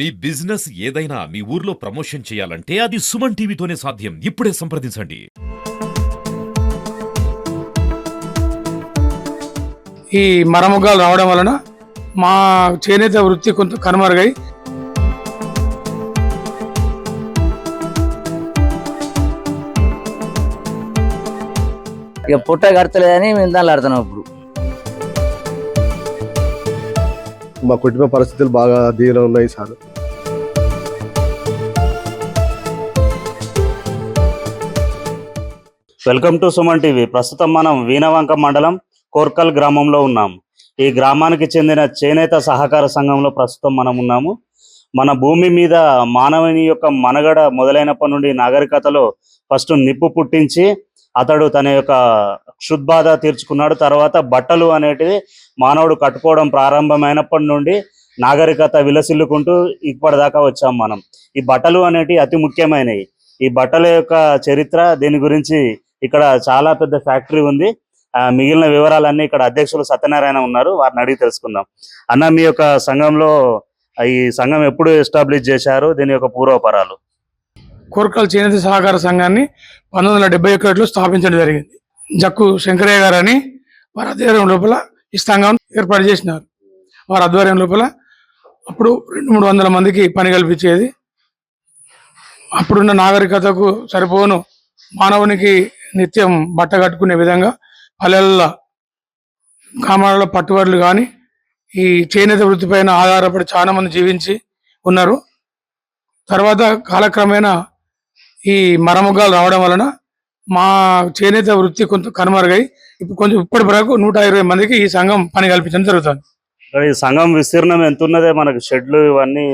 మీ business ఏదైనా మీ ఊర్లో promotion చేయాలంటే అది సుమన్ టీవీతోనే సాధ్యం. ఇప్పుడే సంప్రదించండి. ఈ మరముగ్గాలు రావడం వలన మా చేనేత వృత్తి కొంత కనుమరుగై ఇక పుట్ట కడతలేదని మేము దాన్ని ఆడుతున్నాం ఇప్పుడు. మా కుటుంబ పరిస్థితులు బాగా దీనిలో ఉన్నాయి sir. Welcome to Suman TV. ప్రస్తుతం మనం వీణవంక మండలం కోర్కల్ గ్రామంలో ఉన్నాం. ఈ గ్రామానికి చెందిన చేనేత సహకార సంఘంలో ప్రస్తుతం మనం ఉన్నాము. మన భూమి మీద మానవుని యొక్క మనగడ మొదలైనప్పటి నుండి నాగరికతలో ఫస్ట్ నిప్పు పుట్టించి అతడు తన యొక్క క్షుద్బాధ తీర్చుకున్నాడు. తర్వాత బట్టలు అనేటివి మానవుడు కట్టుకోవడం ప్రారంభమైనప్పటి నుండి నాగరికత విలసిల్లుకుంటూ ఇప్పటిదాకా వచ్చాం మనం. ఈ బట్టలు అనేటివి అతి ముఖ్యమైనవి. ఈ బట్టల యొక్క చరిత్ర దీని గురించి ఇక్కడ చాలా పెద్ద ఫ్యాక్టరీ ఉంది. మిగిలిన వివరాలన్నీ ఇక్కడ అధ్యక్షులు సత్యనారాయణ ఉన్నారు. వారిని అడిగి తెలుసుకుందాం. అన్న మీ యొక్క సంఘంలో ఈ సంఘం ఎప్పుడు ఎస్టాబ్లిష్ చేశారు? దీని యొక్క పూర్వపరాలు? కోరకల్ చేనేత సహకార సంఘాన్ని పంతొమ్మిది వందల డెబ్బై ఒకటిలో స్థాపించడం జరిగింది. జక్కు శంకరయ్య గారు అని వారి ఆధ్వర్యం లోపల ఈ సంఘం ఏర్పాటు చేసినారు. వారి ఆధ్వర్యం లోపల అప్పుడు రెండు మూడు వందల మందికి పని కల్పించేది. అప్పుడున్న నాగరికతకు సరిపోను మానవునికి నిత్యం బట్ట కట్టుకునే విధంగా పల్లెల్లో గ్రామాలలో పట్టుబడులు కానీ ఈ చేనేత వృత్తిపైన ఆధారపడి చాలా మంది జీవించి ఉన్నారు. తర్వాత కాలక్రమేణా ఈ మరముగ్గాలు రావడం వలన మా చేనేత వృత్తి కొంత కనుమరుగై ఇప్పుడు కొంచెం ఇప్పటి వరకు నూట ఇరవై మందికి ఈ సంఘం పని కల్పించడం జరుగుతుంది. ఈ సంఘం విస్తీర్ణం ఎంత ఉన్నదే మనకు షెడ్లు ఇవన్నీ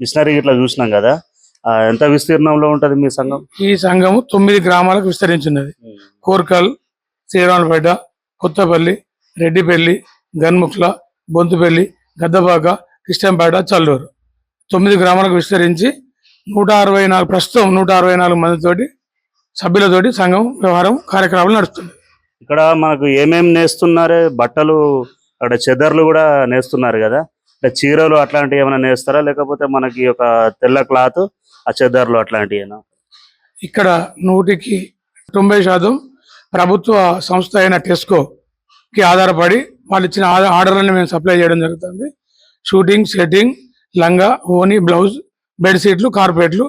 మిషనరీ ఇట్లా చూసినాం కదా. ఎంత విస్తీర్ణంలో ఉంటది మీ సంఘం? ఈ సంఘము తొమ్మిది గ్రామాలకు విస్తరించున్నది. కోర్కల్ శ్రీరామపేట కొత్తపల్లి రెడ్డిపల్లి గన్ముక్ల బొంతుపల్లి గద్దబాక కృష్ణంపేట చల్లూరు. తొమ్మిది గ్రామాలకు విస్తరించి నూట అరవై నాలుగు ప్రస్తుతం నూట అరవై నాలుగు మందితోటి సభ్యులతోటి సంఘం వ్యవహారం కార్యక్రమాలు నడుస్తుంది. ఇక్కడ మనకు ఏమేం నేస్తున్నారే? బట్టలు అక్కడ చెదర్లు కూడా నేస్తున్నారు కదా. చీరలు అట్లాంటివి ఏమైనా నేస్తారా? లేకపోతే మనకి ఒక తెల్ల క్లాత్ ఆ చెదర్లు అట్లాంటివి ఇక్కడ నూటికి తొంభై శాతం ప్రభుత్వ సంస్థ అయిన టెస్కోకి ఆధారపడి వాళ్ళు ఇచ్చిన ఆర్డర్- ఆర్డర్లను మేము సప్లై చేయడం జరుగుతుంది. షూటింగ్ సెట్టింగ్ లంగా ఓని బ్లౌజ్ బెడ్షీట్లు కార్పెట్లు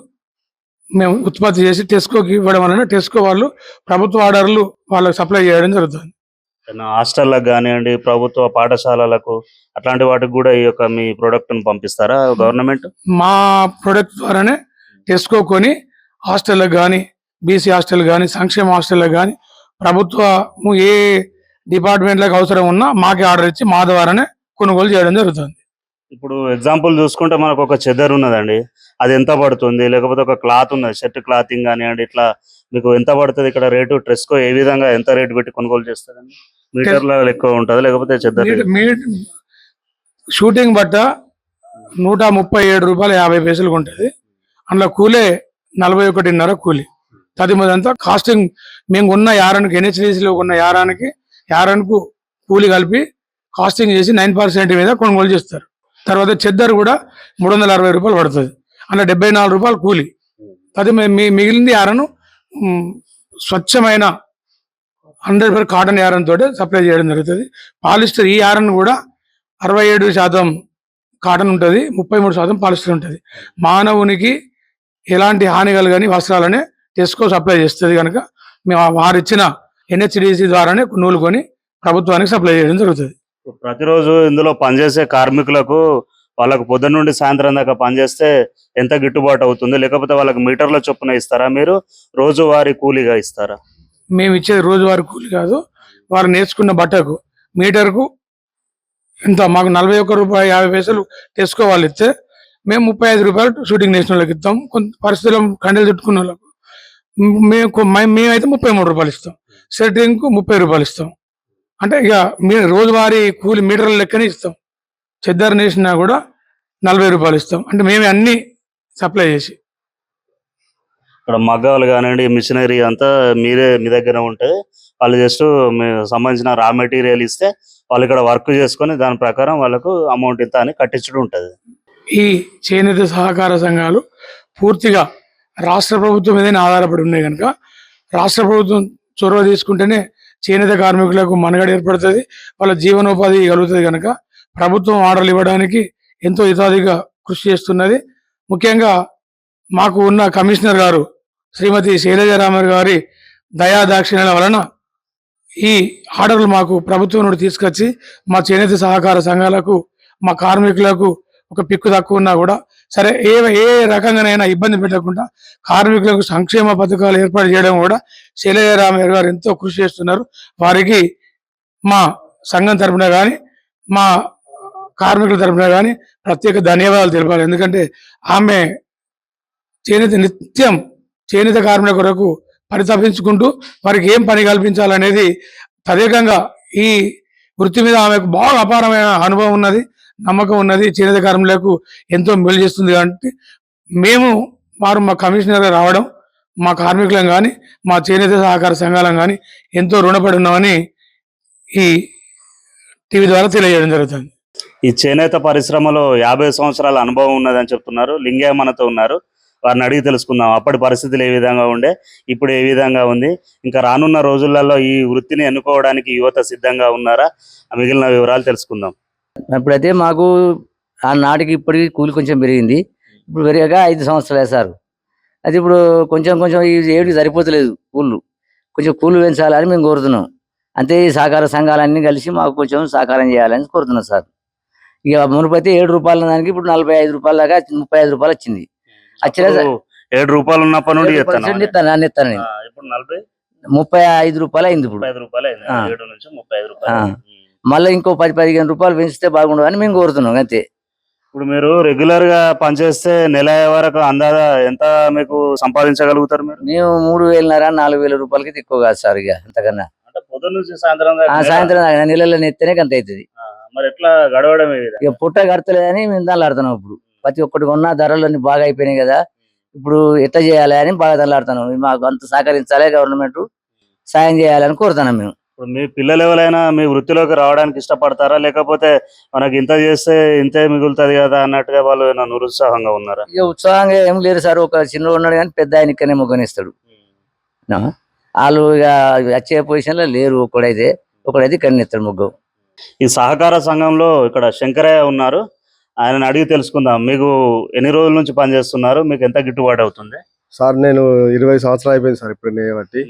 మేము ఉత్పత్తి చేసి టెస్కోకి ఇవ్వడం వలన టెస్కో వాళ్ళు ప్రభుత్వ ఆర్డర్లు వాళ్ళకి సప్లై చేయడం జరుగుతుంది. హాస్టల్లకు కానివ్వండి ప్రభుత్వ పాఠశాలలకు అట్లాంటి వాటికి కూడా ఈ యొక్క మీ product ను పంపిస్తారా గవర్నమెంట్? మా ప్రొడక్ట్ ద్వారానే టెస్కో కొని హాస్టళ్ళకు కానీ బీసీ హాస్టల్ కానీ సంక్షేమ హాస్టళ్ళకు కానీ ప్రభుత్వము ఏ డిపార్ట్మెంట్లకు అవసరం ఉన్నా మాకే ఆర్డర్ ఇచ్చి మా ద్వారానే కొనుగోలు చేయడం జరుగుతుంది. ఇప్పుడు ఎగ్జాంపుల్ చూసుకుంటే మనకు ఒక చెదర్ ఉన్నదండి. అది ఎంత పడుతుంది? లేకపోతే ఒక క్లాత్ ఉన్నది షర్ట్ క్లాతింగ్ కానివ్వండి ఇట్లా మీకు ఎంత పడుతుంది? ఇక్కడ రేటు ట్రెస్కో ఏ విధంగా ఎంత రేటు పెట్టి కొనుగోలు చేస్తారండి? మీటర్ల ఎక్కువ ఉంటుంది? లేకపోతే చెద్దర్ షూటింగ్ బట్ట నూట ముప్పై ఏడు రూపాయలు యాభై పైసలకు ఉంటుంది. అందులో కూలే నలభై ఒకటిన్నర కూలి. తదిమదంతా కాస్టింగ్ మేము ఉన్న యారానికి ఎన్హెచ్డిసిలో ఉన్న యారానికి యారానికి కూలి కలిపి కాస్టింగ్ చేసి నైన్ పర్సెంట్ మీద కొనుగోలు చేస్తారు. తర్వాత చెద్దరు కూడా మూడు వందల అరవై రూపాయలు పడుతుంది. అందులో డెబ్బై నాలుగు రూపాయలు కూలి. అది మీ మిగిలింది యారను స్వచ్ఛమైన హండ్రెడ్ పర్ కాటన్ యారన్ తోటి సప్లై చేయడం జరుగుతుంది. పాలిస్టర్ ఈ యారన్ కూడా అరవై ఏడు శాతం కాటన్ ఉంటుంది ముప్పై మూడు శాతం పాలిస్టర్ ఉంటుంది. మానవునికి ఎలాంటి హాని కలగని వస్త్రాలనే టెస్కో సప్లై చేస్తుంది కనుక మేము వారు ఇచ్చిన ఎన్హెచ్డిసి ద్వారానే నూలు కొని ప్రభుత్వానికి సప్లై చేయడం జరుగుతుంది. ప్రతిరోజు ఇందులో పనిచేసే కార్మికులకు వాళ్ళకు పొద్దున్న నుండి సాయంత్రం దాకా పనిచేస్తే ఎంత గిట్టుబాటు అవుతుంది? లేకపోతే వాళ్ళకి మీటర్ల చొప్పున ఇస్తారా? మీరు రోజువారీ కూలీగా ఇస్తారా? మేము ఇచ్చేది రోజువారీ కూలి కాదు. వారు నేర్చుకున్న బట్టకు మీటర్కు ఇంత మాకు నలభై ఒక్క రూపాయలు యాభై పైసలు వాళ్ళు ఇస్తే మేము ముప్పై ఐదు రూపాయలు షూటింగ్ చేసిన వాళ్ళకి ఇస్తాం. కొంత పరిస్థితుల్లో కండలు చుట్టుకున్న వాళ్ళకు. మేము మే- మేమైతే ముప్పై మూడు రూపాయలు ఇస్తాం. సెట్టింగ్కు ముప్పై రూపాయలు ఇస్తాం. అంటే ఇక మీ రోజువారీ కూలి మీటర్ల లెక్కనే ఇస్తాం. చెద్దరు నేసినా కూడా నలభై రూపాయలు ఇస్తాం. అంటే మేమే అన్ని సప్లై చేసి. ఇక్కడ మగ్గాలు కానివ్వండి మిషనరీ అంతా మీరే మీ దగ్గర ఉంటే వాళ్ళు జస్ట్ సంబంధించిన రా మెటీరియల్ ఇస్తే వాళ్ళు ఇక్కడ వర్క్ చేసుకొని దాని ప్రకారం వాళ్ళకు అమౌంట్ ఇంత అని కట్టించడం ఉంటుంది. ఈ చేనేత సహకార సంఘాలు పూర్తిగా రాష్ట్ర ప్రభుత్వం మీదనే ఆధారపడి ఉన్నాయి కనుక రాష్ట్ర ప్రభుత్వం చొరవ తీసుకుంటేనే చేనేత కార్మికులకు మనుగడ ఏర్పడుతుంది వాళ్ళ జీవనోపాధి కలుగుతుంది కనుక ప్రభుత్వం ఆర్డర్లు ఇవ్వడానికి ఎంతో హితాదిగా కృషి చేస్తున్నది. ముఖ్యంగా మాకు ఉన్న కమిషనర్ గారు శ్రీమతి శైలజారామర్ గారి దయాదాక్షిణ్యాల వలన ఈ ఆర్డర్లు మాకు ప్రభుత్వం నుండి తీసుకొచ్చి మా చేనేత సహకార సంఘాలకు మా కార్మికులకు ఒక పిక్కు తక్కువ ఉన్నా కూడా సరే ఏ ఏ రకంగానైనా ఇబ్బంది పెట్టకుండా కార్మికులకు సంక్షేమ పథకాలు ఏర్పాటు చేయడం కూడా శైలజరామయ్య గారు ఎంతో కృషి చేస్తున్నారు. వారికి మా సంఘం తరపున కానీ మా కార్మికుల తరపున కానీ ప్రత్యేక ధన్యవాదాలు తెలపాలి. ఎందుకంటే ఆమె చేనేత నిత్యం చేనేత కార్మికుల కొరకు పరితపించుకుంటూ వారికి ఏం పని కల్పించాలనేది తదేకంగా ఈ వృత్తి మీద ఆమెకు బాగా అపారమైన అనుభవం ఉన్నది. నమ్మకం ఉన్నది చేనేత కార్మికులకు ఎంతో మేలు చేస్తుంది కాబట్టి మేము వారు మా కమిషనర్ రావడం మా కార్మికులను కానీ మా చేనేత సహకార సంఘాలం కానీ ఎంతో రుణపడి ఉన్నామని ఈ టీవీ ద్వారా తెలియజేయడం జరుగుతుంది. ఈ చేనేత పరిశ్రమలో యాభై సంవత్సరాల అనుభవం ఉన్నదని చెప్తున్నారు లింగే మనతో ఉన్నారు. వారిని అడిగి తెలుసుకుందాం అప్పటి పరిస్థితులు ఏ విధంగా ఉండే ఇప్పుడు ఏ విధంగా ఉంది ఇంకా రానున్న రోజులలో ఈ వృత్తిని ఎన్నుకోవడానికి యువత సిద్ధంగా ఉన్నారా ఆ మిగిలిన వివరాలు తెలుసుకుందాం. అప్పుడైతే మాకు ఆ నాటికి ఇప్పటికి కూలి కొంచెం పెరిగింది. ఇప్పుడు పెరిగాక ఐదు సంవత్సరాలు వేశారు. అది ఇప్పుడు కొంచెం కొంచెం ఈ ఏడు సరిపోతలేదు కూళ్ళు. కొంచెం కూలు పెంచాలని మేము కోరుతున్నాం. అంతే ఈ సహకార సంఘాలన్నీ కలిసి మాకు కొంచెం సహకారం చేయాలని కోరుతున్నాం సార్. ఇక మునుపైతే ఏడు రూపాయల దానికి ఇప్పుడు నలభై ఐదు రూపాయల దాకా ముప్పై ఐదు రూపాయలు వచ్చింది. ఏడు రూపాయలు ఉన్నప్పటి నుండి ఇస్తాను ఇస్తాను ముప్పై ఐదు రూపాయలు అయింది ఇప్పుడు. మళ్ళీ ఇంకో పది పదిహేను రూపాయలు పెంచితే బాగుండు అని మేము కోరుతున్నాం అంతే. ఇప్పుడు మీరు రెగ్యులర్గా పనిచేస్తే నెల వరకు అందాజ ఎంత మీకు సంపాదించగలుగుతారు మీరు? మేము మూడు వేలన్నర నాలుగు వేల రూపాయలకి ఎక్కువ కాదు సార్ ఇక అంతకన్నా. ఆ సాయంత్రం దాకా నెలలో నెత్తేనే అంత అవుతుంది. మరి ఎట్లా గడవడం ఇక పుట్ట కడతలేదని మేము దానిలాడుతున్నాం ఇప్పుడు. ప్రతి ఒక్కటి కొన్నా ధరలన్నీ బాగా అయిపోయినాయి కదా. ఇప్పుడు ఎట్లా చేయాలి అని బాగా దానిలాడుతున్నాం మాకు అంత సహకరించాలి గవర్నమెంట్. సాయం చేయాలని కోరుతున్నాం మేము. ఇప్పుడు మీ పిల్లలు ఎవరైనా మీ వృత్తిలోకి రావడానికి ఇష్టపడతారా? లేకపోతే మనకి ఇంత చేస్తే ఇంతే మిగులుతుంది కదా అన్నట్టుగా వాళ్ళు ఏమైనా నిరుత్సాహంగా ఉన్నారా? ఇక ఉత్సాహంగా ఏం లేరు సార్. ఒక చిన్న ఉన్నాడు కానీ పెద్ద ఆయన ఇక్కడనే మొగ్గనిస్తాడు నా? వాళ్ళు ఇక వచ్చే పొజిషన్లో లేరు. ఒకడైతే ఒకడైతే ఇక్కడ ఇస్తాడు ముగ్గు. ఈ సహకార సంఘంలో ఇక్కడ శంకరయ్య ఉన్నారు. ఆయన అడిగి తెలుసుకుందాం. మీకు ఎన్ని రోజుల నుంచి పనిచేస్తున్నారు? మీకు ఎంత గిట్టుబాటు అవుతుంది? సార్ నేను ఇరవై సంవత్సరాలు అయిపోయింది సార్ ఇప్పుడు నేను బట్టి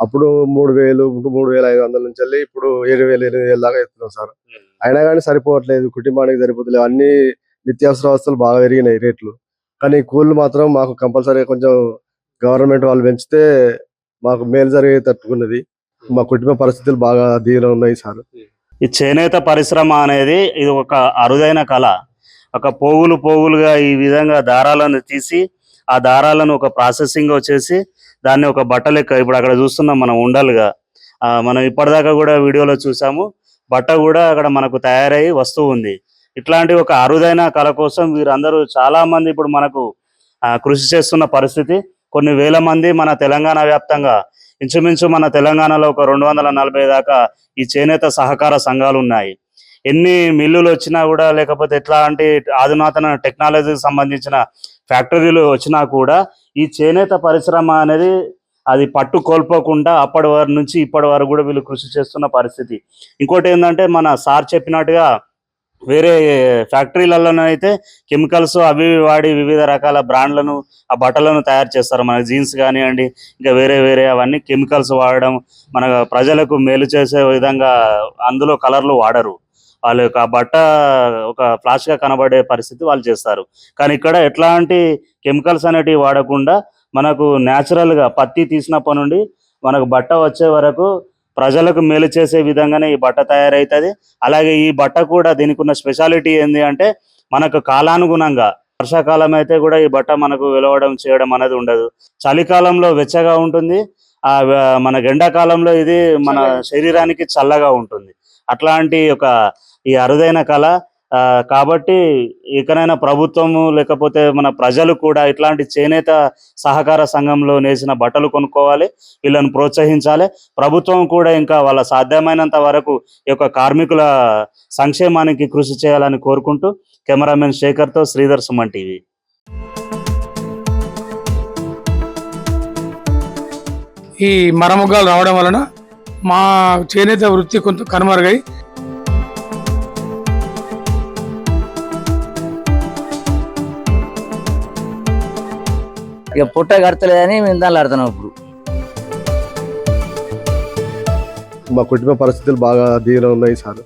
అప్పుడు మూడు వేలు మూడు వేల ఐదు వందల నుంచి వెళ్ళి ఇప్పుడు ఏడు వేలు ఎనిమిది వేలు దాకా ఎత్తున్నాం సార్. అయినా కానీ సరిపోవట్లేదు కుటుంబానికి సరిపోతలేదు. అన్ని నిత్యావసర వస్తువులు బాగా పెరిగినాయి రేట్లు. కానీ కూలీలు మాత్రం మాకు కంపల్సరీ కొంచెం గవర్నమెంట్ వాళ్ళు పెంచితే మాకు మేలు జరిగే తట్టుకున్నది మా కుటుంబ పరిస్థితులు బాగా దీనిలో ఉన్నాయి సార్. ఈ చేనేత పరిశ్రమ అనేది ఇది ఒక అరుదైన కళ. ఒక పోగులు పోగులుగా ఈ విధంగా దారాలను తీసి ఆ దారాలను ఒక ప్రాసెసింగ్ వచ్చేసి దాన్ని ఒక బట్ట లెక్క ఇప్పుడు అక్కడ చూస్తున్నాం మనం ఉండలుగా. ఆ, మనం ఇప్పటిదాకా కూడా వీడియోలో చూసాము. బట్ట కూడా అక్కడ మనకు తయారై వస్తూ ఉంది. ఇట్లాంటి ఒక అరుదైన కళ కోసం వీరందరూ చాలా మంది ఇప్పుడు మనకు ఆ, కృషి చేస్తున్న పరిస్థితి. కొన్ని వేల మంది మన తెలంగాణ వ్యాప్తంగా ఇంచుమించు మన తెలంగాణలో ఒక రెండు వందల నలభై దాకా ఈ చేనేత సహకార సంఘాలు ఉన్నాయి. ఎన్ని మిల్లులు వచ్చినా కూడా లేకపోతే ఎట్లాంటి ఆధునాతన టెక్నాలజీకి సంబంధించిన ఫ్యాక్టరీలు వచ్చినా కూడా ఈ చేనేత పరిశ్రమ అనేది అది పట్టు కోల్పోకుండా అప్పటి వారి నుంచి ఇప్పటి వరకు కూడా వీళ్ళు కృషి చేస్తున్న పరిస్థితి. ఇంకోటి ఏంటంటే మన సార్ చెప్పినట్టుగా వేరే ఫ్యాక్టరీలలోనైతే కెమికల్స్ అవి వాడి వివిధ రకాల బ్రాండ్లను ఆ బట్టలను తయారు చేస్తారు. మన జీన్స్ కానివ్వండి ఇంకా వేరే వేరే అవన్నీ కెమికల్స్ వాడడం మన ప్రజలకు మేలు చేసే విధంగా అందులో కలర్లు వాడరు. వాళ్ళ యొక్క బట్ట ఒక ఫ్లాష్గా కనబడే పరిస్థితి వాళ్ళు చేస్తారు. కానీ ఇక్కడ ఎట్లాంటి కెమికల్స్ అనేటివి వాడకుండా మనకు natural గా పత్తి తీసినప్పటి నుండి మనకు బట్ట వచ్చే వరకు ప్రజలకు మేలు చేసే విధంగానే ఈ బట్ట తయారవుతుంది అలాగే ఈ బట్ట కూడా దీనికి ఉన్న స్పెషాలిటీ ఏంది అంటే మనకు కాలానుగుణంగా వర్షాకాలం అయితే కూడా ఈ బట్ట మనకు వెలవడం చేయడం అనేది ఉండదు. చలికాలంలో వెచ్చగా ఉంటుంది. ఆ మనకు ఎండాకాలంలో ఇది మన శరీరానికి చల్లగా ఉంటుంది. అట్లాంటి ఒక ఈ అరుదైన కళ. కాబట్టి ఇకనైనా ప్రభుత్వము లేకపోతే మన ప్రజలు కూడా ఇట్లాంటి చేనేత సహకార సంఘంలో నేసిన బట్టలు కొనుక్కోవాలి వీళ్ళని ప్రోత్సహించాలి. ప్రభుత్వం కూడా ఇంకా వాళ్ళ సాధ్యమైనంత వరకు ఈ యొక్క కార్మికుల సంక్షేమానికి కృషి చేయాలని కోరుకుంటూ కెమెరామెన్ శేఖర్తో శ్రీధర్ సుమన్ టీవీ. ఈ మరముగ్గాలు రావడం వలన మా చేనేత వృత్తి కొంత కనుమరుగై ఇక పుట్ట కడతలేదని మేము దానిలో ఆడుతున్నాం ఇప్పుడు. మా కుటుంబ పరిస్థితులు బాగా దీనిలో ఉన్నాయి సార్.